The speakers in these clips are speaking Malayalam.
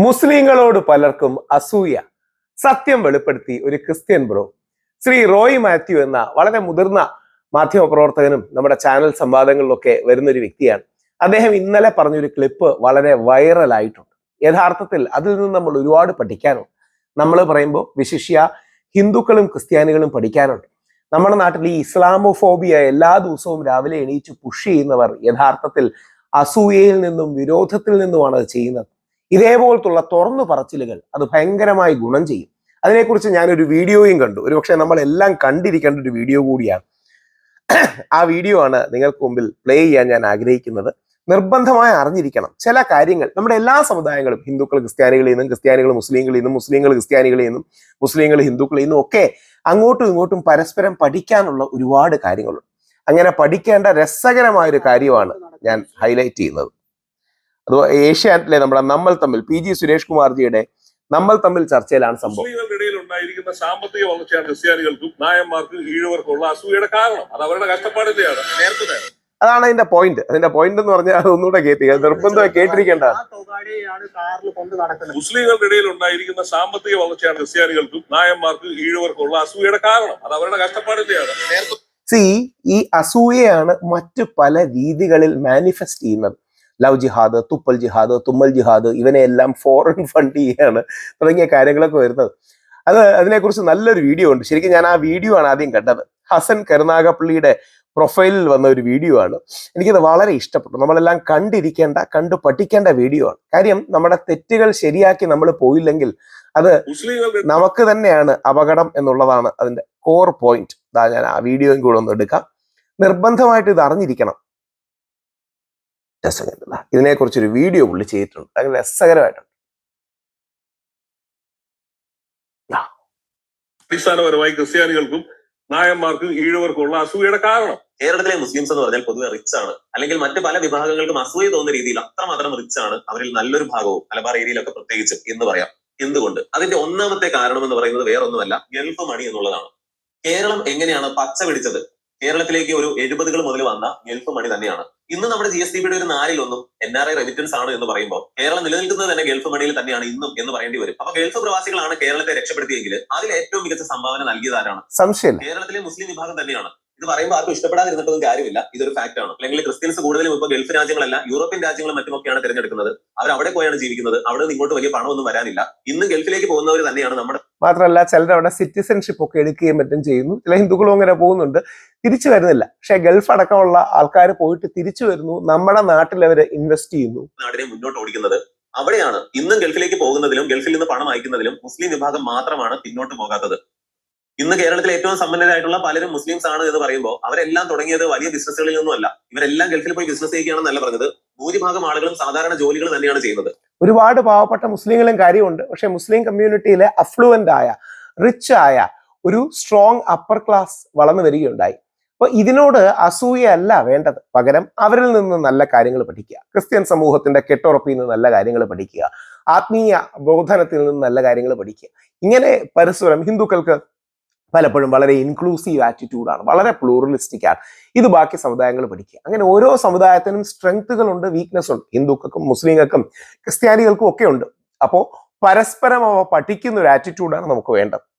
മുസ്ലിങ്ങളോട് പലർക്കും അസൂയ. സത്യം വെളിപ്പെടുത്തി ഒരു ക്രിസ്ത്യൻ ബ്രോ. ശ്രീ റോയ് മാത്യു എന്ന വളരെ മുതിർന്ന മാധ്യമ പ്രവർത്തകനും നമ്മുടെ ചാനൽ സംവാദങ്ങളിലൊക്കെ വരുന്ന ഒരു വ്യക്തിയാണ്. അദ്ദേഹം ഇന്നലെ പറഞ്ഞൊരു ക്ലിപ്പ് വളരെ വൈറലായിട്ടുണ്ട്. യഥാർത്ഥത്തിൽ അതിൽ നിന്ന് നമ്മൾ ഒരുപാട് പഠിക്കാനുണ്ട്. നമ്മൾ പറയുമ്പോൾ വിശിഷ്യ ഹിന്ദുക്കളും ക്രിസ്ത്യാനികളും പഠിക്കാനുണ്ട്. നമ്മുടെ നാട്ടിൽ ഈ ഇസ്ലാമോഫോബിയ എല്ലാ ദിവസവും രാവിലെ എണീച്ച് പുഷ് ചെയ്യുന്നവർ യഥാർത്ഥത്തിൽ അസൂയയിൽ നിന്നും വിരോധത്തിൽ നിന്നുമാണ് അത് ചെയ്യുന്നത്. ഇതേപോലത്തുള്ള തുറന്നു പറച്ചിലുകൾ അത് ഭയങ്കരമായി ഗുണം ചെയ്യും. അതിനെക്കുറിച്ച് ഞാനൊരു വീഡിയോയും കണ്ടു. ഒരുപക്ഷെ നമ്മൾ എല്ലാം കണ്ടിരിക്കേണ്ട ഒരു വീഡിയോ കൂടിയാണ്. ആ വീഡിയോ ആണ് നിങ്ങൾക്ക് മുമ്പിൽ പ്ലേ ചെയ്യാൻ ഞാൻ ആഗ്രഹിക്കുന്നത്. നിർബന്ധമായി അറിഞ്ഞിരിക്കണം. ചില കാര്യങ്ങൾ നമ്മുടെ എല്ലാ സമുദായങ്ങളും ഹിന്ദുക്കൾ ക്രിസ്ത്യാനികളിൽ നിന്നും ക്രിസ്ത്യാനികൾ മുസ്ലിങ്ങളിൽ നിന്നും മുസ്ലിങ്ങൾ ക്രിസ്ത്യാനികളിൽ നിന്നും മുസ്ലിങ്ങൾ ഹിന്ദുക്കളിൽ നിന്നും ഒക്കെ അങ്ങോട്ടും ഇങ്ങോട്ടും പരസ്പരം പഠിക്കാനുള്ള ഒരുപാട് കാര്യങ്ങളുണ്ട്. അങ്ങനെ പഠിക്കേണ്ട രസകരമായ ഒരു കാര്യമാണ് ഞാൻ ഹൈലൈറ്റ് ചെയ്യുന്നത്. അത് ഏഷ്യാനെറ്റിലെ നമ്മുടെ നമ്മൾ തമ്മിൽ പി ജി സുരേഷ് കുമാർജിയുടെ നമ്മൾ തമ്മിൽ ചർച്ചയിലാണ് സംഭവം. ഉണ്ടായിരിക്കുന്ന സാമ്പത്തിക വളർച്ചയാണ് ക്രിസ്ത്യാനികൾക്കും നായന്മാർക്കും ഈഴവർക്കും ഉള്ള അസൂയയുടെ കാരണം. അത് അവരുടെ കഷ്ടപ്പാടിന്റെയാണ്. നേരത്തെ അതാണ് അതിന്റെ പോയിന്റ് അതിന്റെ പോയിന്റ് എന്ന് പറഞ്ഞാൽ അതൊന്നുകൂടെ കേട്ടി നിർബന്ധം നിർബന്ധമായി കേട്ടിരിക്കേണ്ടതാണ്. ആ തുകയാണ് കാറിൽ കൊണ്ട് നടക്കുന്നത്. മുസ്ലിങ്ങളുടെ ഇടയിൽ ഉണ്ടായിരിക്കുന്ന സാമ്പത്തിക വളർച്ചയാണ് ക്രിസ്ത്യാനികൾക്കും നായന്മാർക്കും ഈഴവർക്കും ഉള്ള അസൂയയുടെ കാരണം. അത് അവരുടെ കഷ്ടപ്പാടിന്റെയാണ്. സി ഈ അസൂയയാണ് മറ്റു പല രീതികളിൽ മാനിഫെസ്റ്റ് ചെയ്യുന്നത്. ലവ് ജിഹാദ് തുപ്പൽ ജിഹാദ് തുമ്മൽ ജിഹാദ് ഇവനെയെല്ലാം ഫോറിൻ ഫണ്ട് ചെയ്യാണ് തുടങ്ങിയ കാര്യങ്ങളൊക്കെ വരുന്നത്. അത് അതിനെക്കുറിച്ച് നല്ലൊരു വീഡിയോ ഉണ്ട്. ശരിക്കും ഞാൻ ആ വീഡിയോ ആണ് ആദ്യം കണ്ടത്. ഹസൻ കരുനാഗപ്പള്ളിയുടെ പ്രൊഫൈലിൽ വന്ന ഒരു വീഡിയോ ആണ്. എനിക്കത് വളരെ ഇഷ്ടപ്പെട്ടു. നമ്മളെല്ലാം കണ്ടിരിക്കേണ്ട കണ്ടു പഠിക്കേണ്ട വീഡിയോ ആണ്. കാര്യം നമ്മുടെ തെറ്റുകൾ ശരിയാക്കി നമ്മൾ പോയില്ലെങ്കിൽ അത് നമുക്ക് തന്നെയാണ് അപകടം എന്നുള്ളതാണ് അതിന്റെ കോർ പോയിന്റ് ഞാൻ ആ വീഡിയോയും കൂടെ ഒന്ന് എടുക്കാം. നിർബന്ധമായിട്ട് ഇത് അറിഞ്ഞിരിക്കണം. ദാ ഇതിനെക്കുറിച്ചൊരു വീഡിയോ പുള്ളി ചെയ്തിട്ടുണ്ട്. അങ്ങനെ രസകരമായിട്ടുണ്ട്. അടിസ്ഥാനപരമായി ക്രിസ്ത്യാനികൾക്കും നായന്മാർക്കും ഈഴവർക്കും ഉള്ള അസൂയയുടെ കാരണം. കേരളത്തിലെ മുസ്ലിംസ് എന്ന് പറഞ്ഞാൽ പൊതുവെ റിച്ച് ആണ്. അല്ലെങ്കിൽ മറ്റ് പല വിഭാഗങ്ങൾക്കും അസൂയ തോന്നുന്ന രീതിയിൽ അത്രമാത്രം റിച്ച് ആണ് അവരിൽ നല്ലൊരു ഭാഗവും മലബാർ ഏരിയയിലൊക്കെ പ്രത്യേകിച്ചും എന്ന് പറയാം. എന്തുകൊണ്ട്? അതിന്റെ ഒന്നാമത്തെ കാരണം എന്ന് പറയുന്നത് വേറൊന്നുമല്ല ഗൾഫ് മണി എന്നുള്ളതാണ്. കേരളം എങ്ങനെയാണ് പച്ച പിടിച്ചത്? കേരളത്തിലേക്ക് ഒരു എഴുപതുകൾ മുതൽ വന്ന ഗൾഫ് മണി തന്നെയാണ്. ഇന്ന് നമ്മുടെ ജി എസ് ടി ബിയുടെ ഒരു നാലിലൊന്നും എൻ ആർ ഐ റെമിറ്റൻസ് ആണ് എന്ന് പറയുമ്പോൾ കേരളം നിലനിൽക്കുന്നത് തന്നെ ഗൾഫ് മണിയിൽ തന്നെയാണ് ഇന്നും എന്ന് പറയേണ്ടി വരും. അപ്പൊ ഗൾഫ് പ്രവാസികളാണ് കേരളത്തെ രക്ഷപ്പെടുത്തിയെങ്കിൽ അതിൽ ഏറ്റവും മികച്ച സംഭാവന നൽകിയതാരാണ് സംശയം കേരളത്തിലെ മുസ്ലിം വിഭാഗം തന്നെയാണ്. ഇത് പറയുമ്പോൾ ആർക്കും ഇഷ്ടപ്പെടാതിരുന്നിട്ടൊന്നും കാര്യമില്ല. ഇതൊരു ഫാക്റ്റ് ആണ്. അല്ലെങ്കിൽ ക്രിസ്ത്യൻസ് കൂടുതലും ഇപ്പൊ ഗൾഫ് രാജ്യങ്ങളല്ല യൂറോപ്യൻ രാജ്യങ്ങളും മറ്റുമൊക്കെയാണ് തിരഞ്ഞെടുക്കുന്നത്. അവർ അവിടെ പോയാണ് ജീവിക്കുന്നത്. അവിടെ നിന്ന് ഇങ്ങോട്ട് വലിയ പണമൊന്നും വരാനില്ല. ഇന്ന് ഗൾഫിലേക്ക് പോകുന്നവർ തന്നെയാണ് നമ്മുടെ മാത്രമല്ല ചിലർ അവിടെ സിറ്റിസൺഷിപ്പ് ഒക്കെ എടുക്കുകയും മറ്റും ചെയ്യുന്നു. ചില ഹിന്ദുക്കളും അങ്ങനെ പോകുന്നുണ്ട്. തിരിച്ചു വരുന്നില്ല. പക്ഷെ ഗൾഫ് അടക്കമുള്ള ആൾക്കാർ പോയിട്ട് തിരിച്ചു വരുന്നു. നമ്മുടെ നാട്ടിൽ അവർ ഇൻവെസ്റ്റ് ചെയ്യുന്നു. നാടിനെ മുന്നോട്ട് ഓടിക്കുന്നത്. അവിടെയാണ് ഇന്നും ഗൾഫിലേക്ക് പോകുന്നതിലും ഗൾഫിൽ നിന്ന് പണം അയക്കുന്നതിലും മുസ്ലിം വിഭാഗം മാത്രമാണ് പിന്നോട്ട് പോകാത്തത്. ഇന്ന് കേരളത്തിൽ ഏറ്റവും സമ്പന്നരായിട്ടുള്ള പലരും മുസ്ലിംസ് ആണ് എന്ന് പറയുമ്പോൾ അവരെല്ലാം തുടങ്ങിയത് വലിയ ബിസിനസ്സുകളിൽ നിന്നുമല്ല ഇവരെല്ലാം ഗൾഫിൽ പോയി ബിസിനസ് ചെയ്യുകയാണെന്നല്ല പറഞ്ഞത്. ഭൂരിഭാഗം ആളുകളും സാധാരണ ജോലികൾ തന്നെയാണ് ചെയ്യുന്നത്. ഒരുപാട് പാവപ്പെട്ട മുസ്ലിങ്ങളും കാര്യമുണ്ട്. പക്ഷെ മുസ്ലിം കമ്മ്യൂണിറ്റിയിലെ അഫ്ലുവന്റ് ആയ റിച്ച് ആയ ഒരു സ്ട്രോങ് അപ്പർ ക്ലാസ് വളർന്നു വരികയുണ്ടായി. അപ്പൊ ഇതിനോട് അസൂയയല്ല വേണ്ടത്. പകരം അവരിൽ നിന്ന് നല്ല കാര്യങ്ങൾ പഠിക്കുക. ക്രിസ്ത്യൻ സമൂഹത്തിന്റെ കെട്ടുറപ്പിൽ നിന്ന് നല്ല കാര്യങ്ങൾ പഠിക്കുക. ആത്മീയ ബോധനത്തിൽ നിന്ന് നല്ല കാര്യങ്ങൾ പഠിക്കുക. ഇങ്ങനെ പരസ്പരം ഹിന്ദുക്കൾക്ക് പലപ്പോഴും വളരെ ഇൻക്ലൂസീവ് ആറ്റിറ്റ്യൂഡാണ് വളരെ പ്ലൂറലിസ്റ്റിക് ആണ്. ഇത് ബാക്കി സമുദായങ്ങൾ പഠിക്കുക. അങ്ങനെ ഓരോ സമുദായത്തിനും സ്ട്രെങ്ത്തുകളുണ്ട് വീക്ക്നെസ് ഉണ്ട്. ഹിന്ദുക്കൾക്കും മുസ്ലിങ്ങൾക്കും ക്രിസ്ത്യാനികൾക്കും ഒക്കെ ഉണ്ട്. അപ്പോൾ പരസ്പരം അവ പഠിക്കുന്ന ഒരു ആറ്റിറ്റ്യൂഡാണ് നമുക്ക് വേണ്ടത്.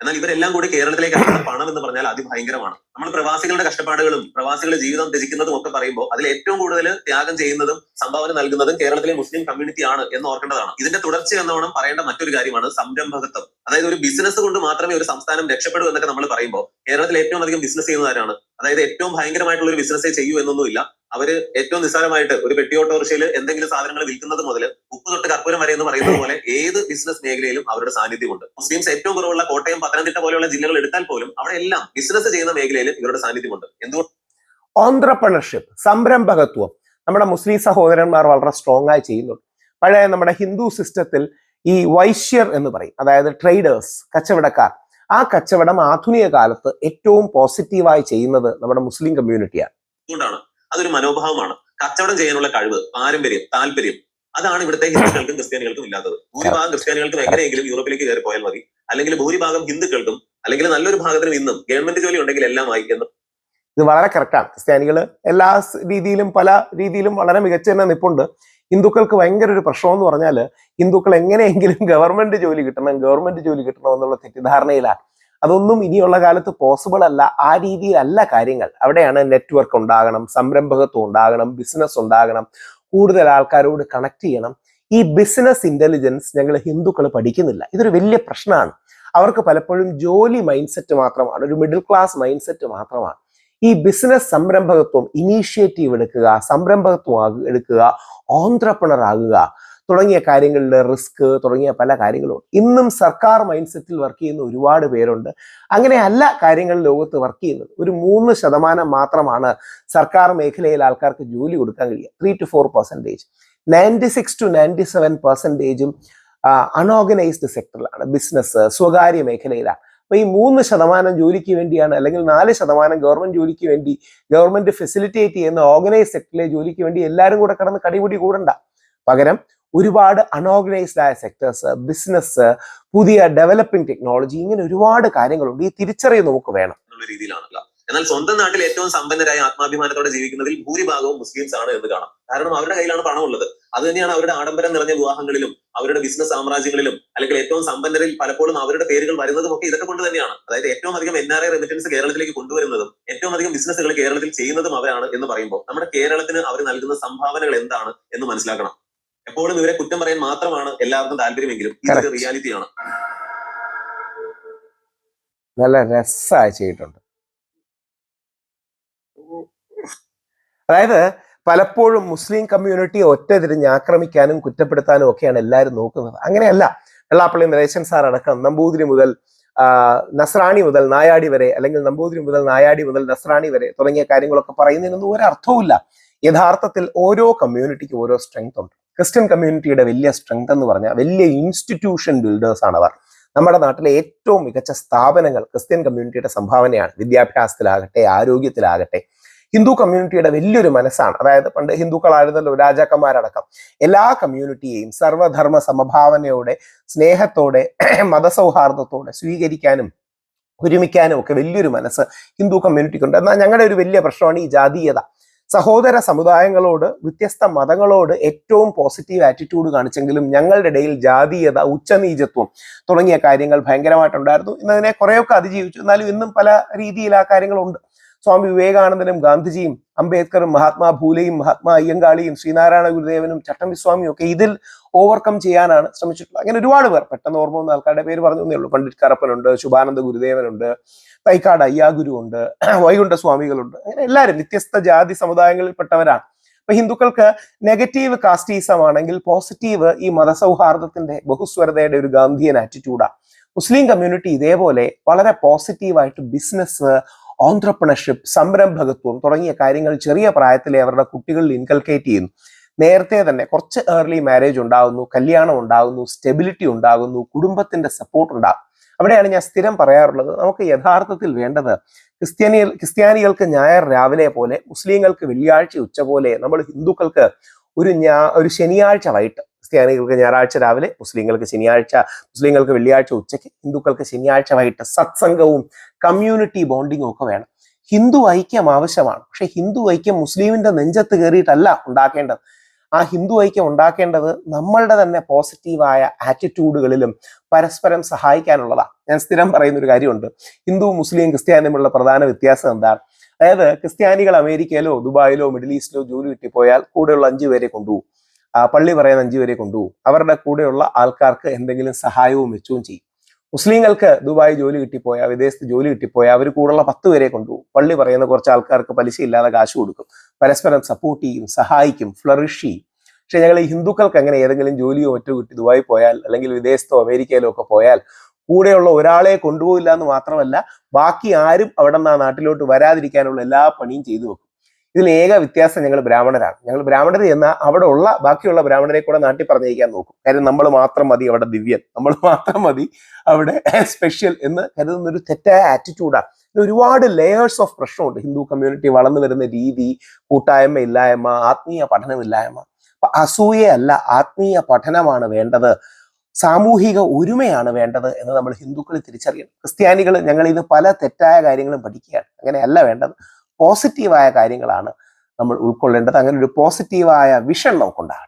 എന്നാൽ ഇവരെല്ലാം കൂടി കേരളത്തിലേക്ക് അയക്കുന്ന പണം എന്ന് പറഞ്ഞാൽ അതിഭയങ്കരമാണ്. നമ്മൾ പ്രവാസികളുടെ കഷ്ടപ്പാടുകളും പ്രവാസികളുടെ ജീവിതം ത്യജിക്കുന്നതും ഒക്കെ പറയുമ്പോൾ അതിൽ ഏറ്റവും കൂടുതൽ ത്യാഗം ചെയ്യുന്നതും സംഭാവന നൽകുന്നതും കേരളത്തിലെ മുസ്ലിം കമ്മ്യൂണിറ്റി ആണ് എന്ന് ഓർക്കേണ്ടതാണ്. ഇതിന്റെ തുടർച്ച എന്നോണം പറയേണ്ട മറ്റൊരു കാര്യമാണ് സംരംഭകത്വം. അതായത് ഒരു ബിസിനസ് കൊണ്ട് മാത്രമേ ഒരു സംസ്ഥാനം രക്ഷപ്പെടൂ എന്നൊക്കെ നമ്മൾ പറയുമ്പോൾ കേരളത്തിൽ ഏറ്റവും അധികം ബിസിനസ് ചെയ്യുന്നവരാണ്. അതായത് ഏറ്റവും ഭയങ്കരമായിട്ടുള്ള ഒരു ബിസിനസ്സേ ചെയ്യൂ എന്നൊന്നുമില്ല. അവർ ഏറ്റവും നിസ്സാരമായിട്ട് ഒരു പെട്ടി ഓട്ടോറിക്ഷയിൽ എന്തെങ്കിലും സാധനങ്ങൾ വിൽക്കുന്നത് മുതൽ ഉപ്പ് തൊട്ട് കർപ്പൂരം വരെ എന്ന് പറയുന്നത് പോലെ ഏത് ബിസിനസ് മേഖലയിലും അവരുടെ സാന്നിധ്യമുണ്ട്. മുസ്ലിംസ് ഏറ്റവും കുറവുള്ള കോട്ടയം പത്തനംതിട്ട പോലെയുള്ള ജില്ലകൾ എടുത്താൽ പോലും അവിടെ എല്ലാം ബിസിനസ് ചെയ്യുന്ന മേഖലയിൽ ഇവരുടെ സാന്നിധ്യമുണ്ട്. എന്തുകൊണ്ട്? ഓന്ത്രപ്രണർഷിപ്പ് സംരംഭകത്വം. നമ്മുടെ മുസ്ലിം സഹോദരന്മാർ വളരെ സ്ട്രോങ് ആയി ചെയ്യുന്നുണ്ട്. പഴയ നമ്മുടെ ഹിന്ദു സിസ്റ്റത്തിൽ ഈ വൈശ്യർ എന്ന് പറയും. അതായത് ട്രേഡേഴ്സ് കച്ചവടക്കാർ. ആ കച്ചവടം ആധുനിക കാലത്ത് ഏറ്റവും പോസിറ്റീവായി ചെയ്യുന്നത് നമ്മുടെ മുസ്ലിം കമ്മ്യൂണിറ്റിയാണ് അതൊരു മനോഭാവമാണ്. കച്ചവടം ചെയ്യാനുള്ള കഴിവ് പാരമ്പര്യം താല്പര്യം അതാണ് ഇവിടുത്തെ ഹിന്ദുക്കൾക്കും ക്രിസ്ത്യാനികൾക്കും ഇല്ലാത്തത്. ഭൂരിഭാഗം ക്രിസ്ത്യാനികൾക്കും എങ്ങനെയെങ്കിലും യൂറോപ്പിലേക്ക് കയറി പോയാൽ മതി. അല്ലെങ്കിൽ ഭൂരിഭാഗം ഹിന്ദുക്കൾക്കും അല്ലെങ്കിൽ നല്ലൊരു ഭാഗത്തിനും ഇന്നും ഗവൺമെന്റ് ജോലി ഉണ്ടെങ്കിൽ എല്ലാം വായിക്കുന്നു ഇത് വളരെ കറക്റ്റാണ് ക്രിസ്ത്യാനികൾ എല്ലാ രീതിയിലും പല രീതിയിലും വളരെ മികച്ച തന്നെ നിപ്പുണ്ട്. ഹിന്ദുക്കൾക്ക് ഭയങ്കര ഒരു പ്രശ്നം എന്ന് പറഞ്ഞാൽ ഹിന്ദുക്കൾ എങ്ങനെയെങ്കിലും ഗവൺമെന്റ് ജോലി കിട്ടണം ഗവൺമെന്റ് ജോലി കിട്ടണം എന്നുള്ള തെറ്റിദ്ധാരണയിലാണ്. അതൊന്നും ഇനിയുള്ള കാലത്ത് പോസിബിൾ അല്ല. ആ രീതിയിലല്ല കാര്യങ്ങൾ. അവിടെയാണ് നെറ്റ്വർക്ക് ഉണ്ടാകണം സംരംഭകത്വം ഉണ്ടാകണം ബിസിനസ് ഉണ്ടാകണം. കൂടുതൽ ആൾക്കാരോട് കണക്ട് ചെയ്യണം. ഈ ബിസിനസ് ഇന്റലിജൻസ് ഞങ്ങൾ ഹിന്ദുക്കൾ പഠിക്കുന്നില്ല. ഇതൊരു വലിയ പ്രശ്നമാണ്. അവർക്ക് പലപ്പോഴും ജോലി മൈൻഡ് സെറ്റ് മാത്രമാണ് ഒരു മിഡിൽ ക്ലാസ് മൈൻഡ് സെറ്റ് മാത്രമാണ്. ഈ ബിസിനസ് സംരംഭകത്വം ഇനീഷ്യേറ്റീവ് എടുക്കുക സംരംഭകത്വം എടുക്കുക ഓന്ത്രപ്രണർ ആകുക തുടങ്ങിയ കാര്യങ്ങളിൽ റിസ്ക് തുടങ്ങിയ പല കാര്യങ്ങളും ഇന്നും സർക്കാർ മൈൻഡ് സെറ്റിൽ വർക്ക് ചെയ്യുന്ന ഒരുപാട് പേരുണ്ട്. അങ്ങനെയല്ല കാര്യങ്ങൾ ലോകത്ത് വർക്ക് ചെയ്യുന്നത്. ഒരു മൂന്ന് ശതമാനം മാത്രമാണ് സർക്കാർ മേഖലയിൽ ആൾക്കാർക്ക് ജോലി കൊടുക്കാൻ കഴിയുക. Three two four percentage ninety six to ninety seven പെർസെന്റേജും unorganised സെക്ടറിലാണ് ബിസിനസ് സ്വകാര്യ മേഖലയിലാണ്. അപ്പോൾ ഈ മൂന്ന് ശതമാനം ജോലിക്ക് വേണ്ടിയാണ് അല്ലെങ്കിൽ നാല് ശതമാനം ഗവൺമെന്റ് ജോലിക്ക് വേണ്ടി ഗവൺമെന്റ് ഫെസിലിറ്റേറ്റ് ചെയ്യുന്ന ഓർഗനൈസ് സെക്ടറിലെ ജോലിക്ക് വേണ്ടി എല്ലാവരും കൂടെ കടന്ന് കടിപിടി കൂടണ്ട. പകരം ഒരുപാട് അൺഓർഗനൈസ്ഡ് ആയ സെക്ടേഴ്സ് ബിസിനസ് പുതിയ ഡെവലപ്പിംഗ് ടെക്നോളജി ഇങ്ങനെ ഒരുപാട് കാര്യങ്ങളുണ്ട്. ഈ തിരിച്ചറിവ് നമുക്ക് വേണം. എന്നുള്ള രീതിയിലാണല്ലോ. എന്നാൽ സ്വന്തം നാട്ടിൽ ഏറ്റവും സമ്പന്നരായ ആത്മാഭിമാനത്തോടെ ജീവിക്കുന്നതിൽ ഭൂരിഭാഗവും മുസ്ലിംസ് ആണ് എന്ന് കാണാം. കാരണം അവരുടെ കയ്യിലാണ് പണമുള്ളത്. അത് തന്നെയാണ് അവരുടെ ആഡംബരം നിറഞ്ഞ വിവാഹങ്ങളിലും അവരുടെ ബിസിനസ് സാമ്രാജ്യങ്ങളിലും അല്ലെങ്കിൽ ഏറ്റവും സമ്പന്നരിൽ പലപ്പോഴും അവരുടെ പേരുകൾ വരുന്നതും ഒക്കെ ഇതൊക്കെ കൊണ്ട് തന്നെയാണ്. അതായത് ഏറ്റവും അധികം എൻ ആർ ഐ റെമിറ്റൻസ് കേരളത്തിലേക്ക് കൊണ്ടുവരുന്നതും ഏറ്റവും അധികം ബിസിനസ്സുകൾ കേരളത്തിൽ ചെയ്യുന്നതും അവരാണ് എന്ന് പറയുമ്പോൾ നമ്മുടെ കേരളത്തിന് അവർ നൽകുന്ന സംഭാവനകൾ എന്താണ് എന്ന് മനസ്സിലാക്കണം. എപ്പോഴും ഇവരെ കുറ്റം പറയാൻ മാത്രമാണ് എല്ലാവർക്കും താല്പര്യമെങ്കിലും ഇതൊരു റിയാലിറ്റി റിയാലിറ്റിയാണ് നല്ല രസമായി ചെയ്തിട്ടുണ്ട്. അതായത് പലപ്പോഴും മുസ്ലിം കമ്മ്യൂണിറ്റി ഒറ്റ തിരിഞ്ഞ് ആക്രമിക്കാനും കുറ്റപ്പെടുത്താനും ഒക്കെയാണ് എല്ലാവരും നോക്കുന്നത്. അങ്ങനെയല്ല. വെള്ളാപ്പള്ളി നരേശൻ സാർ അടക്കം നമ്പൂതിരി മുതൽ നസ്രാണി മുതൽ നായാടി വരെ അല്ലെങ്കിൽ നമ്പൂതിരി മുതൽ നായാടി മുതൽ നസ്രാണി വരെ തുടങ്ങിയ കാര്യങ്ങളൊക്കെ പറയുന്നതിനൊന്നും ഒരർത്ഥവുമില്ല യഥാർത്ഥത്തിൽ ഓരോ കമ്മ്യൂണിറ്റിക്കും ഓരോ സ്ട്രെങ്ത് ഉണ്ട്. ക്രിസ്ത്യൻ കമ്മ്യൂണിറ്റിയുടെ വലിയ സ്ട്രെങ്ത് എന്ന് പറഞ്ഞാൽ വലിയ ഇൻസ്റ്റിറ്റ്യൂഷൻ ബിൽഡേഴ്സ് ആണ് അവർ. നമ്മുടെ നാട്ടിലെ ഏറ്റവും മികച്ച സ്ഥാപനങ്ങൾ ക്രിസ്ത്യൻ കമ്മ്യൂണിറ്റിയുടെ സംഭാവനയാണ്. വിദ്യാഭ്യാസത്തിലാകട്ടെ ആരോഗ്യത്തിലാകട്ടെ. ഹിന്ദു കമ്മ്യൂണിറ്റിയുടെ വലിയൊരു മനസ്സാണ്. അതായത് പണ്ട് ഹിന്ദുക്കളായിരുന്നല്ലോ രാജാക്കന്മാരടക്കം. എല്ലാ കമ്മ്യൂണിറ്റിയെയും സർവധർമ്മ സമഭാവനയോടെ സ്നേഹത്തോടെ മതസൗഹാർദ്ദത്തോടെ സ്വീകരിക്കാനും ഒരുമിക്കാനും ഒക്കെ വലിയൊരു മനസ്സ് ഹിന്ദു കമ്മ്യൂണിറ്റിക്കുണ്ട്. എന്നാൽ ഞങ്ങളുടെ ഒരു വലിയ പ്രശ്നമാണ് ഈ ജാതീയത. സഹോദര സമുദായങ്ങളോട് വ്യത്യസ്ത മതങ്ങളോട് ഏറ്റവും പോസിറ്റീവ് ആറ്റിറ്റ്യൂഡ് കാണിച്ചെങ്കിലും ഞങ്ങളുടെ ഇടയിൽ ജാതീയത ഉച്ചനീചത്വം തുടങ്ങിയ കാര്യങ്ങൾ ഭയങ്കരമായിട്ടുണ്ടായിരുന്നു. ഇന്നതിനെ കുറേയൊക്കെ അതിജീവിച്ചു. എന്നാലും ഇന്നും പല രീതിയിൽ ആ കാര്യങ്ങളുണ്ട്. സ്വാമി വിവേകാനന്ദനും ഗാന്ധിജിയും അംബേദ്കറും മഹാത്മാ ഭൂലയും മഹാത്മാ അയ്യങ്കാളിയും ശ്രീനാരായണ ഗുരുദേവനും ചട്ടമ്പിസ്വാമിയും ഒക്കെ ഇതിൽ ഓവർകം ചെയ്യാനാണ് ശ്രമിച്ചിട്ടുള്ളത്. അങ്ങനെ ഒരുപാട് പേർ പെട്ടെന്ന് ഓർമ്മ വന്ന ആൾക്കാരുടെ പേര് പറഞ്ഞു എന്നേ ഉള്ളൂ. പണ്ഡിറ്റ് കറപ്പനുണ്ട് ശുഭാനന്ദ ഗുരുദേവനുണ്ട് തൈക്കാട് അയ്യാഗുരു ഉണ്ട് വൈകുണ്ഠ സ്വാമികളുണ്ട്. അങ്ങനെ എല്ലാവരും വ്യത്യസ്ത ജാതി സമുദായങ്ങളിൽ പെട്ടവരാണ്. അപ്പൊ ഹിന്ദുക്കൾക്ക് നെഗറ്റീവ് കാസ്റ്റീസം ആണെങ്കിൽ പോസിറ്റീവ് ഈ മതസൗഹാർദ്ദത്തിന്റെ ബഹുസ്വരതയുടെ ഒരു ഗാന്ധിയൻ ആറ്റിറ്റ്യൂഡാണ് മുസ്ലിം കമ്മ്യൂണിറ്റി ഇതേപോലെ വളരെ പോസിറ്റീവായിട്ട് ബിസിനസ് ഓൺട്രപ്രണർഷിപ്പ് സംരംഭകത്വം തുടങ്ങിയ കാര്യങ്ങൾ ചെറിയ പ്രായത്തിലെ അവരുടെ കുട്ടികളിൽ ഇൻകൽക്കേറ്റ് ചെയ്യുന്നു. നേരത്തെ തന്നെ കുറച്ച് ഏർലി മാരേജ് ഉണ്ടാകുന്നു കല്യാണം ഉണ്ടാകുന്നു സ്റ്റെബിലിറ്റി ഉണ്ടാകുന്നു കുടുംബത്തിന്റെ സപ്പോർട്ട് ഉണ്ടാകും. അവിടെയാണ് ഞാൻ സ്ഥിരം പറയാറുള്ളത് നമുക്ക് യഥാർത്ഥത്തിൽ വേണ്ടത് ക്രിസ്ത്യാനി ക്രിസ്ത്യാനികൾക്ക് ഞായർ രാവിലെ പോലെ മുസ്ലിങ്ങൾക്ക് വെള്ളിയാഴ്ച ഉച്ച പോലെ നമ്മൾ ഹിന്ദുക്കൾക്ക് ഒരു ഞാ ഒരു ശനിയാഴ്ച വൈകിട്ട് ക്രിസ്ത്യാനികൾക്ക് ഞായറാഴ്ച രാവിലെ മുസ്ലിങ്ങൾക്ക് ശനിയാഴ്ച മുസ്ലിങ്ങൾക്ക് വെള്ളിയാഴ്ച ഉച്ചയ്ക്ക് ഹിന്ദുക്കൾക്ക് ശനിയാഴ്ച വൈകിട്ട് സത്സംഗവും കമ്മ്യൂണിറ്റി ബോണ്ടിങ്ങും ഒക്കെ വേണം. ഹിന്ദു ഐക്യം ആവശ്യമാണ്. പക്ഷെ ഹിന്ദു ഐക്യം മുസ്ലിമിന്റെ നെഞ്ചത്ത് കയറിയിട്ടല്ല ഉണ്ടാക്കേണ്ടത്. ആ ഹിന്ദു ഐക്യം ഉണ്ടാക്കേണ്ടത് നമ്മളുടെ തന്നെ പോസിറ്റീവായ ആറ്റിറ്റ്യൂഡുകളിലും പരസ്പരം സഹായിക്കാനുള്ളതാണ്. ഞാൻ സ്ഥിരം പറയുന്ന ഒരു കാര്യമുണ്ട്. ഹിന്ദു മുസ്ലിം ക്രിസ്ത്യാനിയുമുള്ള പ്രധാന വ്യത്യാസം എന്താണ്? അതായത് ക്രിസ്ത്യാനികൾ അമേരിക്കയിലോ ദുബായിലോ മിഡിൽ ഈസ്റ്റിലോ ജോലി കിട്ടിപ്പോയാൽ കൂടെയുള്ള അഞ്ചു പേരെ കൊണ്ടുപോകും. പള്ളി പറയുന്ന അഞ്ചു വരെ കൊണ്ടുപോകും. അവരുടെ കൂടെയുള്ള ആൾക്കാർക്ക് എന്തെങ്കിലും സഹായവും വെച്ചും ചെയ്യും. മുസ്ലിങ്ങൾക്ക് ദുബായ് ജോലി കിട്ടിപ്പോയാൽ വിദേശത്ത് ജോലി കിട്ടിപ്പോയാൽ അവർ കൂടെയുള്ള പത്ത് പേരെ കൊണ്ടുപോകും. പള്ളി പറയുന്ന കുറച്ച് ആൾക്കാർക്ക് പലിശ ഇല്ലാതെ കാശ് കൊടുക്കും. പരസ്പരം സപ്പോർട്ട് ചെയ്യും സഹായിക്കും ഫ്ലറിഷ് ചെയ്യും. പക്ഷെ ഞങ്ങൾ ഈ ഹിന്ദുക്കൾക്ക് അങ്ങനെ ഏതെങ്കിലും ജോലിയോ മറ്റോ കിട്ടി ദുബായി പോയാൽ അല്ലെങ്കിൽ വിദേശത്തോ അമേരിക്കയിലോ ഒക്കെ പോയാൽ കൂടെയുള്ള ഒരാളെ കൊണ്ടുപോകില്ല എന്ന് മാത്രമല്ല ബാക്കി ആരും അവിടെ നിന്ന് ആ നാട്ടിലോട്ട് വരാതിരിക്കാനുള്ള എല്ലാ പണിയും ചെയ്തു വെക്കും. ഇതിൽ ഏക വ്യത്യാസം ഞങ്ങൾ ബ്രാഹ്മണരാണ്. ഞങ്ങൾ ബ്രാഹ്മണർ എന്നാൽ അവിടെ ഉള്ള ബാക്കിയുള്ള ബ്രാഹ്മണരെ കൂടെ നാട്ടിൽ പറഞ്ഞേക്കാൻ നോക്കും. കാര്യം നമ്മൾ മാത്രം മതി അവിടെ ദിവ്യൻ. നമ്മൾ മാത്രം മതി അവിടെ സ്പെഷ്യൽ എന്ന് കരുതുന്ന ഒരു തെറ്റായ ആറ്റിറ്റ്യൂഡാണ് ഒരുപാട് ലെയേഴ്സ് ഓഫ് പ്രശ്നമുണ്ട് ഹിന്ദു കമ്മ്യൂണിറ്റി വളർന്നു വരുന്ന രീതി കൂട്ടായ്മ ഇല്ലായ്മ ആത്മീയ പഠനമില്ലായ്മ അപ്പൊ അസൂയയല്ല ആത്മീയ പഠനമാണ് വേണ്ടത്. സാമൂഹിക ഒരുമയാണ് വേണ്ടത് എന്ന് നമ്മൾ ഹിന്ദുക്കൾ തിരിച്ചറിയണം. ക്രിസ്ത്യാനികൾ ഞങ്ങൾ ഇത് പല തെറ്റായ കാര്യങ്ങളും പഠിക്കുകയാണ്. അങ്ങനെയല്ല വേണ്ടത്. പോസിറ്റീവായ കാര്യങ്ങളാണ് നമ്മൾ ഉൾക്കൊള്ളേണ്ടത്. അങ്ങനെ ഒരു പോസിറ്റീവായ വിഷൻ നമുക്കുണ്ടാകണം.